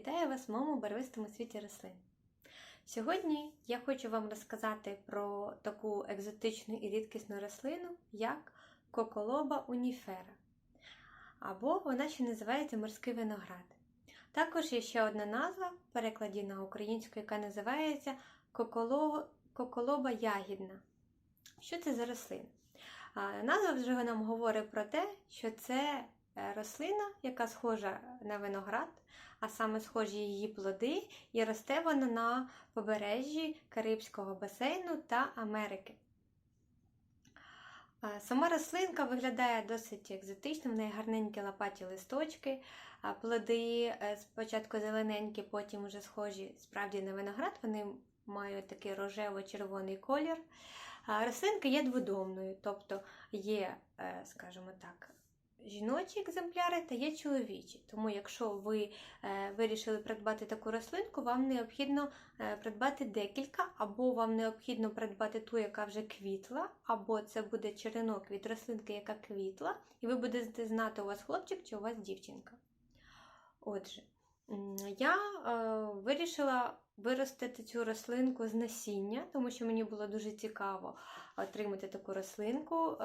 Вітаю вас в моєму барвистому світі рослин. Сьогодні я хочу вам розказати про таку екзотичну і рідкісну рослину, як коколоба уніфера. Або вона ще називається морський виноград. Також є ще одна назва в перекладі на українську, яка називається коколо... коколоба ягідна. Що це за рослина? Назва вже нам говорить про те, що це рослина, яка схожа на виноград, а саме схожі її плоди, і росте вона на побережжі Карибського басейну та Америки. Сама рослинка виглядає досить екзотично, в неї гарненькі лопаті листочки, плоди е, спочатку зелененькі, потім вже схожі справді на виноград, вони мають такий рожево-червоний колір. Рослинка є дводомною, тобто є, е, скажімо так, жіночі екземпляри та є чоловічі. Тому, якщо ви е, вирішили придбати таку рослинку, вам необхідно е, придбати декілька, або вам необхідно придбати ту, яка вже квітла, або це буде черенок від рослинки, яка квітла, і ви будете знати, у вас хлопчик чи у вас дівчинка. Отже, я е, вирішила виростити цю рослинку з насіння, тому що мені було дуже цікаво отримати таку рослинку. Е,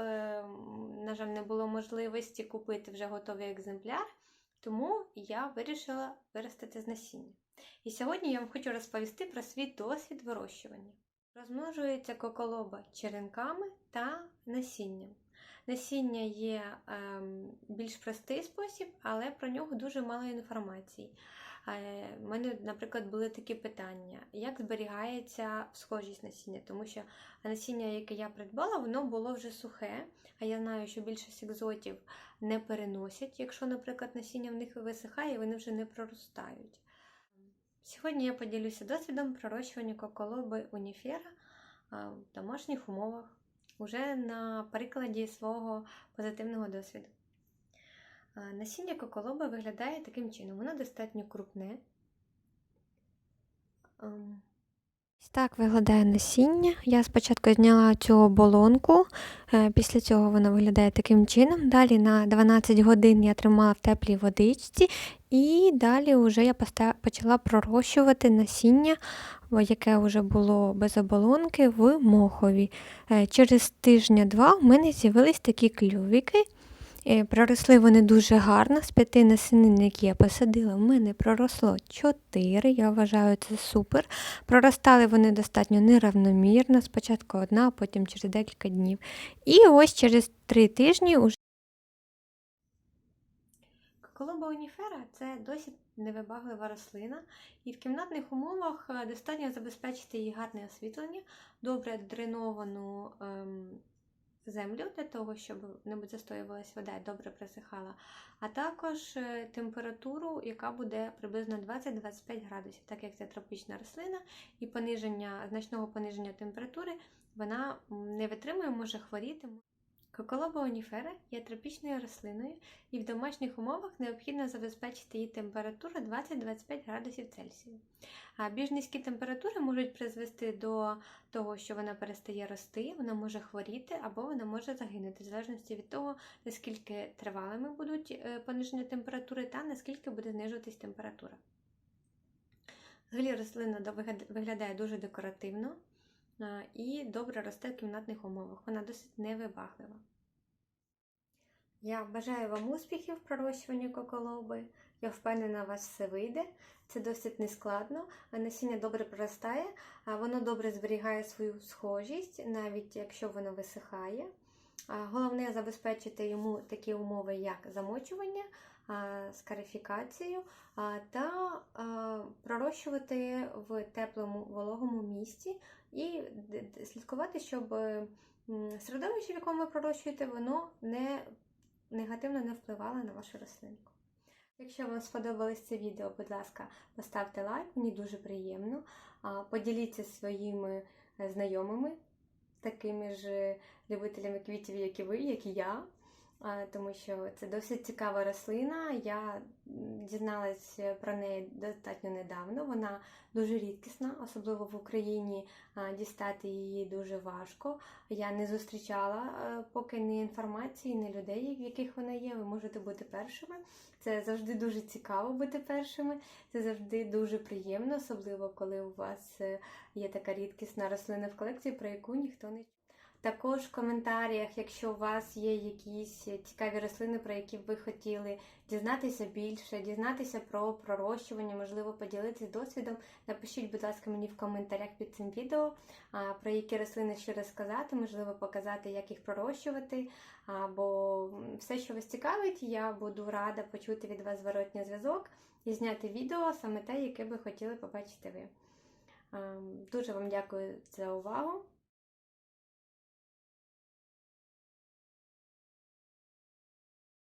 На жаль, не було можливості купити вже готовий екземпляр, тому я вирішила виростити з насіння. І сьогодні я вам хочу розповісти про свій досвід вирощування. Розмножується коколоба черенками та насінням. Насіння є ем, більш простий спосіб, але про нього дуже мало інформації. Е, У мене, наприклад, були такі питання: як зберігається схожість насіння? Тому що насіння, яке я придбала, воно було вже сухе. А я знаю, що більшість екзотів не переносять, якщо, наприклад, насіння в них висихає, вони вже не проростають. Сьогодні я поділюся досвідом пророщування коколоби уніфера в домашніх умовах, уже на прикладі свого позитивного досвіду. Насіння коколоби виглядає таким чином. Воно достатньо крупне. Так виглядає насіння. Я спочатку зняла цю оболонку, е, після цього воно виглядає таким чином. Далі на 12 годин я тримала в теплій водичці, і далі вже я почала пророщувати насіння, яке вже було без оболонки, в мохові. Е, Через тижня-два в мене з'явились такі клювики. Е, Проросли вони дуже гарно. З п'яти насінин, які я посадила, в мене проросло чотири. Я вважаю це супер. Проростали вони достатньо неравномірно. Спочатку одна, а потім через декілька днів. І ось через три тижні уже. Колоба уніфера це досить невибаглива рослина, і в кімнатних умовах е, достатньо забезпечити їй гарне освітлення, добре дреновану ем, землю для того, щоб не застоювалася вода і добре присихала, а також е, температуру, яка буде приблизно 20-25 градусів, так як це тропічна рослина, і пониження, значного пониження температури вона не витримує, може хворіти. Коколоба уніфера є тропічною рослиною, і в домашніх умовах необхідно забезпечити її температуру 20-25 градусів Цельсію. А більш низькі температури можуть призвести до того, що вона перестає рости, вона може хворіти або вона може загинути, в залежності від того, наскільки тривалими будуть е, пониження температури та наскільки буде знижуватись температура. Взагалі рослина виглядає дуже декоративно і добре росте в кімнатних умовах. Вона досить невибаглива. Я бажаю вам успіхів в пророщуванні коколоби. Я впевнена, у вас все вийде. Це досить нескладно. Насіння добре проростає, воно добре зберігає свою схожість, навіть якщо воно висихає. Головне забезпечити йому такі умови, як замочування, скарифікацію та пророщувати в теплому вологому місці і слідкувати, щоб середовище, в якому ви пророщуєте, воно не негативно не впливало на вашу рослинку. Якщо вам сподобалось це відео, будь ласка, поставте лайк, мені дуже приємно. Поділіться своїми е, знайомими, такими ж любителями квітів, як і ви, як і я. Тому що це досить цікава рослина. Я дізналась про неї достатньо недавно. Вона дуже рідкісна, особливо в Україні дістати її дуже важко. Я не зустрічала е, поки ні інформації, ні людей, в яких вона є. Ви можете бути першими. Це завжди дуже цікаво бути першими. Це завжди дуже приємно, особливо коли у вас е, є така рідкісна рослина в колекції, про яку ніхто не також в коментарях, якщо у вас є якісь цікаві рослини, про які б ви хотіли дізнатися більше, дізнатися про пророщування, можливо, поділитися досвідом, напишіть, будь ласка, мені в коментарях під цим відео, про які рослини ще розказати, можливо, показати, як їх пророщувати. Або все, що вас цікавить, я буду рада почути від вас зворотній зв'язок і зняти відео саме те, яке би хотіли побачити ви. Ем, Дуже вам дякую за увагу.